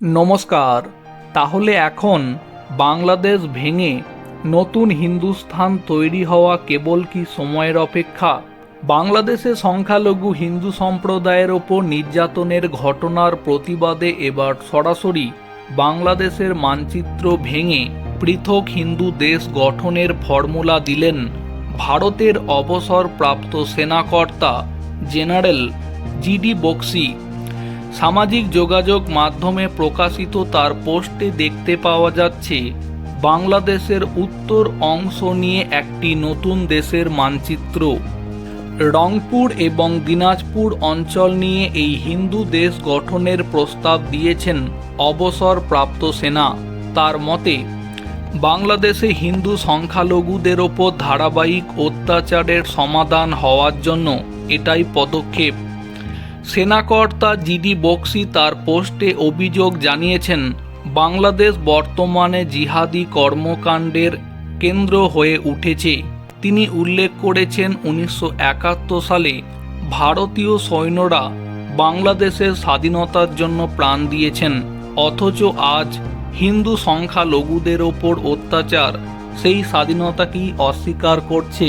নমস্কার। তাহলে এখন বাংলাদেশ ভেঙে নতুন হিন্দুস্থান তৈরি হওয়া কেবল কি সময়ের অপেক্ষা? বাংলাদেশে সংখ্যালঘু হিন্দু সম্প্রদায়ের ওপর নির্যাতনের ঘটনার প্রতিবাদে এবার সরাসরি বাংলাদেশের মানচিত্র ভেঙে পৃথক হিন্দু দেশ গঠনের ফর্মুলা দিলেন ভারতের অবসরপ্রাপ্ত সেনাকর্তা জেনারেল জিডি বক্সি। সামাজিক যোগাযোগ মাধ্যমে প্রকাশিত তার পোস্টে দেখতে পাওয়া যাচ্ছে, বাংলাদেশের উত্তর অংশ নিয়ে একটি নতুন দেশের মানচিত্র। রংপুর এবং দিনাজপুর অঞ্চল নিয়ে এই হিন্দু দেশ গঠনের প্রস্তাব দিয়েছেন অবসরপ্রাপ্ত সেনা। তার মতে, বাংলাদেশে হিন্দু সংখ্যালঘুদের ওপর ধারাবাহিক অত্যাচারের সমাধান হওয়ার জন্য এটাই পদক্ষেপ। সেনাকর্তা জিডি বক্সি তার পোস্টে অভিযোগ জানিয়েছেন, বাংলাদেশ বর্তমানে জিহাদি কর্মকাণ্ডের কেন্দ্র হয়ে উঠেছে। তিনি উল্লেখ করেছেন, উনিশশো একাত্তর সালে ভারতীয় সৈন্যরা বাংলাদেশের স্বাধীনতার জন্য প্রাণ দিয়েছেন, অথচ আজ হিন্দু সংখ্যালঘুদের ওপর অত্যাচার, সেই স্বাধীনতাকেই অস্বীকার করছে?